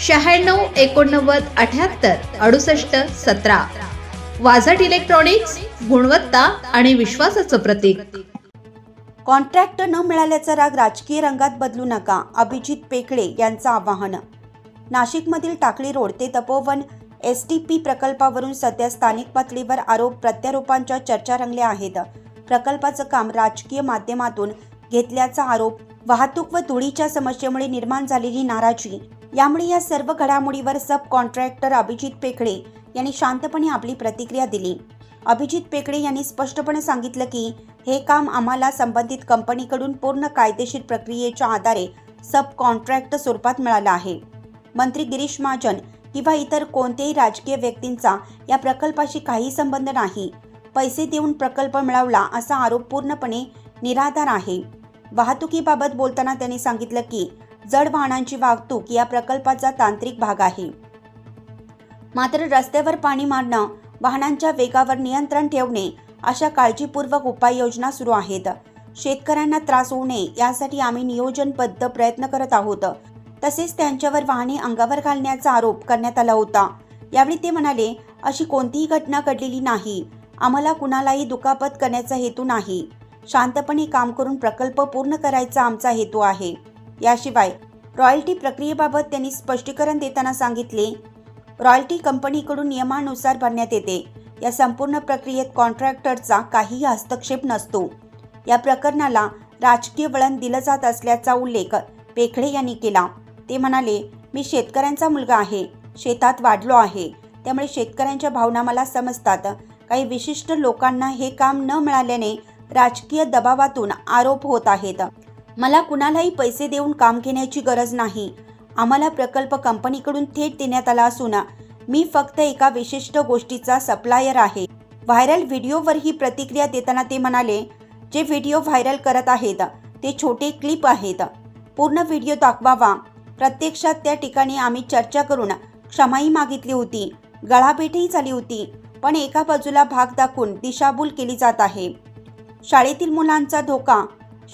शहाण्णव एकोणनव्वद अठ्याहत्तर अडुसष्ट सतरा. वाझट इलेक्ट्रॉनिक्स गुणवत्ता आणि विश्वासाचं प्रतीक. कॉन्ट्रॅक्ट न मिळाल्याचा राग राजकीय रंगात बदलू नका अभिजित पेकडे यांचं आवाहन. नाशिकमधील टाकळी रोड ते तपोवन एस टी पी प्रकल्पावरून सध्या स्थानिक पातळीवर आरोप प्रत्यारोपांच्या चर्चा रंगल्या आहेत. प्रकल्पाचं काम राजकीय माध्यमातून घेतल्याचा आरोप वाहतूक व धुळीच्या समस्येमुळे निर्माण झालेली नाराजी. यामुळे या सर्व घडामोडीवर सब कॉन्ट्रॅक्टर अभिजित पेकडे यांनी शांतपणे आपली प्रतिक्रिया दिली. अभिजित पेकडे यांनी स्पष्टपणे सांगितलं की हे काम आम्हाला संबंधित कंपनीकडून पूर्ण कायदेशीर प्रक्रियेच्या आधारे सब कॉन्ट्रॅक्ट स्वरूपात मिळालं आहे. मंत्री गिरीश महाजन किंवा इतर कोणत्याही राजकीय व्यक्तींचा या प्रकल्पाशी काही संबंध नाही. पैसे देऊन प्रकल्प मिळवला असा आरोप पूर्णपणे निराधार आहे. वाहतुकीबाबत बोलताना त्यांनी सांगितलं की जड वाहनांची वाहतूक या प्रकल्पाचा तांत्रिक भाग आहे. मात्र रस्त्यावर पाणी मारणं वाहनांच्या वेगावर नियंत्रण ठेवणे अशा काळजीपूर्वक उपाययोजना सुरू आहेत. शेतकऱ्यांना त्रास होऊ नये यासाठी आम्ही नियोजनबद्ध प्रयत्न करत आहोत. तसेच त्यांच्यावर वाहने अंगावर घालण्याचा आरोप करण्यात आला होता. यावेळी ते म्हणाले अशी कोणतीही घटना घडलेली नाही. आम्हाला कुणालाही दुखापत करण्याचा हेतू नाही. शांतपणे काम करून प्रकल्प पूर्ण करायचा आमचा हेतू आहे. याशिवाय रॉयल्टी प्रक्रियेबाबत त्यांनी स्पष्टीकरण देताना सांगितले रॉयल्टी कंपनीकडून नियमानुसार भरण्यात येते. या संपूर्ण प्रक्रियेत कॉन्ट्रॅक्टरचा काहीही हस्तक्षेप नसतो. या प्रकरणाला राजकीय वळण दिलं जात असल्याचा उल्लेख पेखडे यांनी केला. ते म्हणाले मी शेतकऱ्यांचा मुलगा आहे. शेतात वाढलो आहे. त्यामुळे शेतकऱ्यांच्या भावना मला समजतात. काही विशिष्ट लोकांना हे काम न मिळाल्याने राजकीय दबावातून आरोप होत आहेत. मला कुणालाही पैसे देऊन काम घेण्याची गरज नाही. आम्हाला प्रकल्प कंपनीकडून थेट देण्यात आला असून मी फक्त एका विशिष्ट गोष्टीचा सप्लायर आहे. व्हायरल व्हिडिओवर ही प्रतिक्रिया देताना ते म्हणाले जे व्हिडिओ व्हायरल करत आहेत ते छोटे क्लिप आहेत. पूर्ण व्हिडिओ दाखवावा. प्रत्यक्षात त्या ठिकाणी आम्ही चर्चा करून क्षमाही मागितली होती. गळाभेटही झाली होती. पण एका बाजूला भाग दाखवून दिशाभूल केली जात आहे. शाळेतील मुलांचा धोका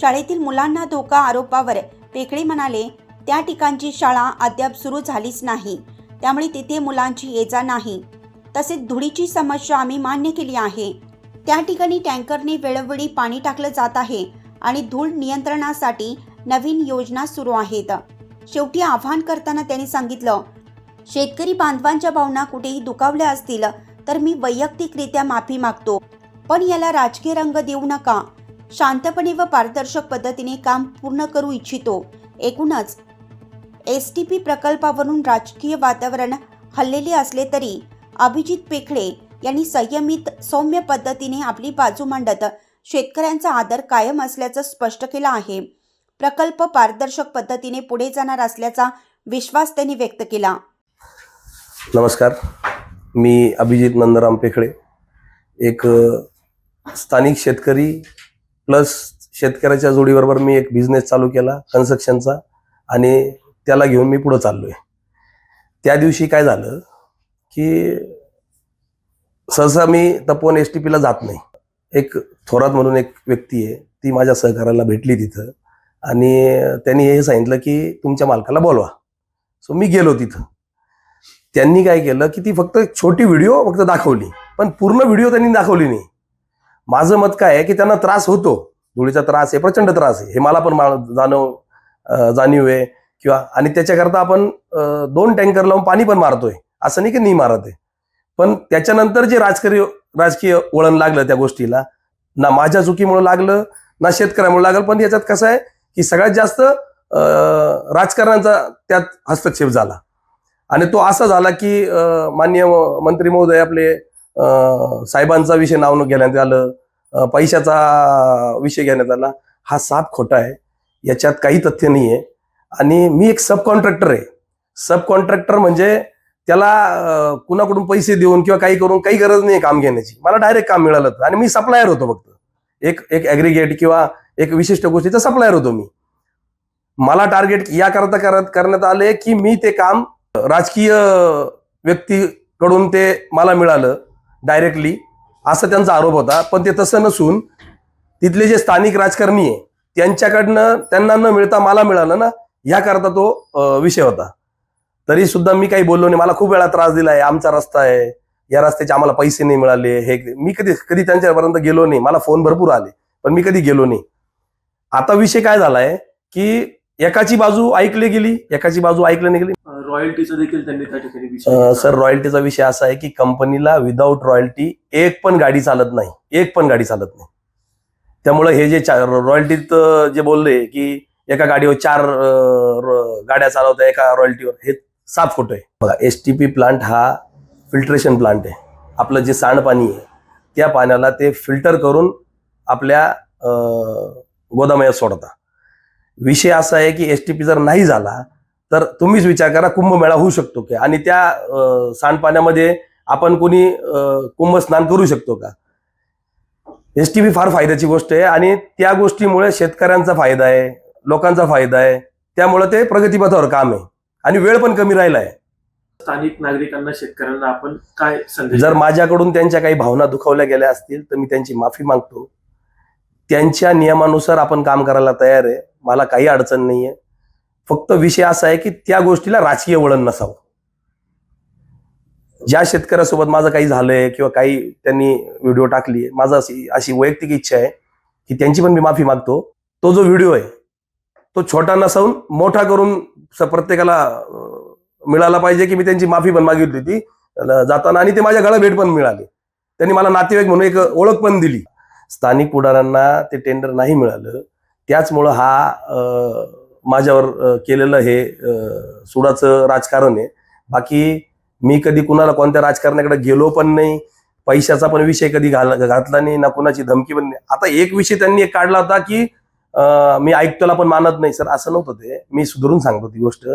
शाळेतील मुलांना धोका आरोपावर पेकडे म्हणाले त्या ठिकाणची शाळा अद्याप सुरू झालीच नाही. त्यामुळे तिथे मुलांची ये जा नाही. तसेच धुळीची समस्या आम्ही मान्य केली आहे. त्या ठिकाणी टँकरने वेळोवेळी पाणी टाकलं जात आहे आणि धूळ नियंत्रणासाठी नवीन योजना सुरू आहेत. शेवटी आव्हान करताना त्यांनी सांगितलं शेतकरी बांधवांच्या भावना कुठेही दुखावल्या असतील तर मी वैयक्तिकरित्या माफी मागतो. पण याला राजकीय रंग देऊ नका. शांतपणे व पारदर्शक पद्धतीने काम पूर्ण करू इच्छितो. एकूणच एस टी पी प्रकल्पावरून राजकीय वातावरण हल्लेले असले तरी अभिजित पेखडे यांनी संयमित सौम्य पद्धतीने आपली बाजू मांडत शेतकऱ्यांचा आदर कायम असल्याचं स्पष्ट केलं आहे. प्रकल्प पारदर्शक पद्धतीने पुढे जाणार असल्याचा विश्वास त्यांनी व्यक्त केला. नमस्कार. मी अभिजित नंदराम पेखळे एक स्थानिक शेतकरी प्लस शेतकऱ्याच्या जोडीबरोबर मी एक बिझनेस चालू केला कन्स्ट्रक्शनचा आणि त्याला घेऊन मी पुढं चाललोय. त्या दिवशी काय झालं की सहसा मी तपोवन एस टी पीला जात नाही. एक थोरात म्हणून एक व्यक्ती आहे ती माझ्या सहकार्याला भेटली तिथं आणि त्यांनी हे सांगितलं की तुमच्या मालकाला बोलवा. सो मी गेलो तिथं. त्यांनी काय केलं की ती फक्त छोटी व्हिडिओ फक्त दाखवली पण पूर्ण व्हिडिओ त्यांनी दाखवली नाही. माझं मत काय आहे की त्यांना त्रास होतो. धुळीचा त्रास आहे प्रचंड त्रास आहे. हे मला पण मा- जाणव जाणीव आहे किंवा आणि त्याच्याकरता आपण दोन टँकर लावून पाणी पण मारतोय. असं नाही की नाही मारत आहे. पण त्याच्यानंतर जे राजकीय राजकीय वळण लागलं त्या गोष्टीला ना माझ्या चुकीमुळे लागलं ना शेतकऱ्यामुळे लागलं पण याच्यात कसं आहे की सगळ्यात जास्त राजकारणाचा त्यात हस्तक्षेप झाला. आणि तो असा झाला की माननीय म- मंत्री महोदय आपले साहेबांचा विषय नाव घेण्यात आलं पैशाचा विषय घेण्यात आला हा साप खोटा आहे. याच्यात काही तथ्य नाही आहे. आणि मी एक सब कॉन्ट्रॅक्टर आहे. सब कॉन्ट्रॅक्टर म्हणजे त्याला कुणाकडून पैसे देऊन किंवा काही करून काही गरज नाही काम घेण्याची. मला डायरेक्ट काम मिळालं होतं. आणि मी सप्लायर होतो फक्त. एक एक ऍग्रिगेट किंवा एक विशिष्ट गोष्टीचा सप्लायर होतो मी. मला टार्गेट याकरता करत करण्यात आले की मी ते काम राजकीय व्यक्तीकडून ते मला मिळालं. डायरेक्टली असा त्यांचा आरोप होता. पण ते तसं नसून तिथले जे स्थानिक राजकारणी आहे त्यांच्याकडनं त्यांना न मिळता मला मिळालं ना याकरता तो विषय होता. तरी सुद्धा मी काही बोललो नाही. मला खूप वेळा त्रास दिलाय. आमचा रस्ता आहे. या रस्त्याचे आम्हाला पैसे नाही मिळाले. हे मी कधी कधी त्यांच्यापर्यंत गेलो नाही. मला फोन भरपूर आले. पण मी कधी गेलो नाही. आता विषय काय झालाय की एकाची बाजू ऐकली गेली एकाची बाजू ऐकली नाही गेली. रॉयल्टीचा देखील त्यांनी त्या ठिकाणी विषय. सर रॉयल्टीचा विषय असा आहे की कंपनीला विदाऊट रॉयल्टी एक पण गाडी चालत नाही एक पण गाडी चालत नाही. त्यामुळे हे जे रॉयल्टीत जे बोलले की एका गाडीवर चार गाड्या चालवता एका रॉयल्टीवर हे साफ खोटं आहे. बघा एस टी पी प्लांट हा फिल्ट्रेशन प्लांट आहे. आपलं जे सांडपाणी आहे त्या पाण्याला ते फिल्टर करून आपल्या गोदामयात सोडता. विषय असा आहे की एस टी पी जर नाही झाला तर तुम्हीच विचार करा कुंभमेळा होऊ शकतो की? आणि त्या सांडपाण्यामध्ये आपण कोणी कुंभ स्नान करू शकतो का? एस टी फार फायद्याची गोष्ट आहे आणि त्या गोष्टीमुळे शेतकऱ्यांचा फायदा आहे लोकांचा फायदा आहे. त्यामुळे ते प्रगतीपथावर काम आहे. आणि वेळ पण कमी राहिला आहे. स्थानिक नागरिकांना शेतकऱ्यांना आपण काय संदेश जर माझ्याकडून त्यांच्या काही भावना दुखावल्या गेल्या असतील तर मी त्यांची माफी मागतो. त्यांच्या नियमानुसार आपण काम करायला तयार आहे. मला काही अडचण नाहीये. फक्त विषय असा आहे की त्या गोष्टीला राजकीय वळण नसावं. ज्या शेतकऱ्यासोबत माझं काही झालंय किंवा काही त्यांनी व्हिडिओ टाकली माझं अशी अशी वैयक्तिक इच्छा आहे की त्यांची पण मी माफी मागतो. तो जो व्हिडिओ आहे तो छोटा नसावून मोठा करून प्रत्येकाला मिळाला पाहिजे की मी त्यांची माफी पण मागितली होती. जाताना आणि ते माझ्या गळा भेट पण मिळाली. त्यांनी मला नातेवाईक म्हणून एक ओळख पण दिली. स्थानिक पुढाऱ्यांना ते टेंडर नाही मिळालं. त्याचमुळं हा माझ्यावर केलेलं हे सुडाचं राजकारण आहे. बाकी मी कधी कुणाला कोणत्या राजकारण्याकडे गेलो पण नाही पैशाचा पण विषय कधी घाल घातला नाही ना कुणाची धमकी पण नाही. आता एक विषय त्यांनी एक काढला होता की मी ऐकतोला पण मानत नाही. सर असं नव्हतं ते. मी सुधरून सांगतो ती गोष्ट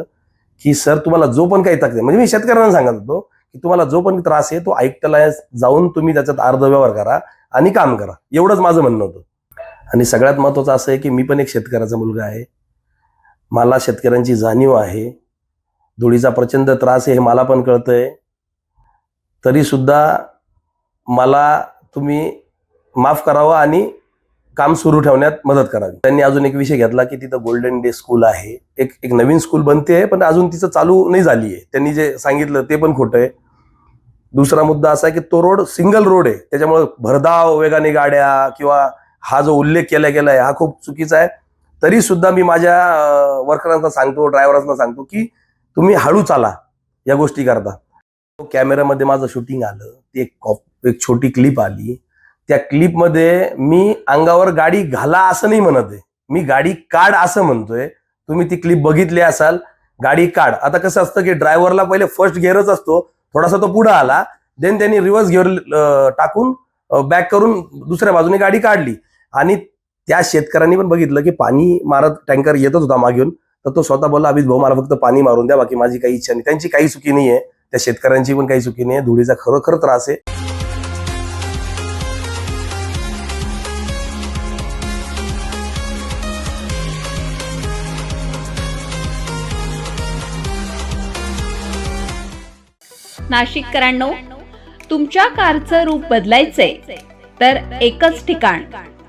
की सर तुम्हाला जो पण काही तक्रार म्हणजे मी शेतकऱ्यांना सांगत होतो की तुम्हाला जो पण त्रास आहे तो आयुक्ताला जाऊन तुम्ही त्याच्यात अर्धव्यवहार करा आणि काम करा. एवढंच माझं म्हणणं होतं. आणि सगळ्यात महत्त्वाचं असं आहे की मी पण एक शेतकऱ्याचा मुलगा आहे. मला शेतकऱ्यांची जाणीव आहे. धुळीचा प्रचंड त्रास आहे हे मला पण कळतंय. तरी सुद्धा मला तुम्ही माफ करावं आणि काम सुरू ठेवण्यात मदत करावी. त्यांनी अजून एक विषय घेतला की तिथं गोल्डन डे स्कूल आहे. एक एक नवीन स्कूल बनते आहे पण अजून तिचं चालू नाही झाली आहे. त्यांनी जे सांगितलं ते पण खोटं आहे. दुसरा मुद्दा असा आहे की तो रोड सिंगल रोड आहे. त्याच्यामुळे भरधाव वेगाने गाड्या किंवा हा जो उल्लेख केला गेलाय हा खूप चुकीचा आहे. तरी सुद्धा मी माझ्या वर्करांना सांगतो ड्रायव्हरांना सांगतो की तुम्ही हळू चाला या गोष्टी करता. कॅमेरामध्ये माझं शूटिंग आलं ती एक कॉप- एक छोटी क्लिप आली. त्या क्लिपमध्ये मी अंगावर गाडी घाला असं नाही म्हणत आहे. मी गाडी काढ असं म्हणतोय. तुम्ही ती क्लिप बघितली असाल गाडी काढ. आता कसं असतं की ड्रायव्हरला पहिले फर्स्ट गिअरच असतो थोडासा तो पुढे आला देन त्यांनी रिव्हर्स गिअर टाकून बॅक करून दुसऱ्या बाजूने गाडी काढली. आणि त्या शेतकऱ्यांनी पण बघितलं की पाणी मारत टँकर येतच होता मागून तर तो स्वतः बोलला अभित भाऊ मला फक्त पाणी मारून द्या बाकी माझी काही इच्छा नाही. त्यांची काही चुकी नाहीये. त्या शेतकऱ्यांची पण काही चुकी नाहीये. धुळीचा खरोखर त्रास आहे. नाशिककरांनो तुमच्या कारचं रूप बदलायचंय तर एकच ठिकाण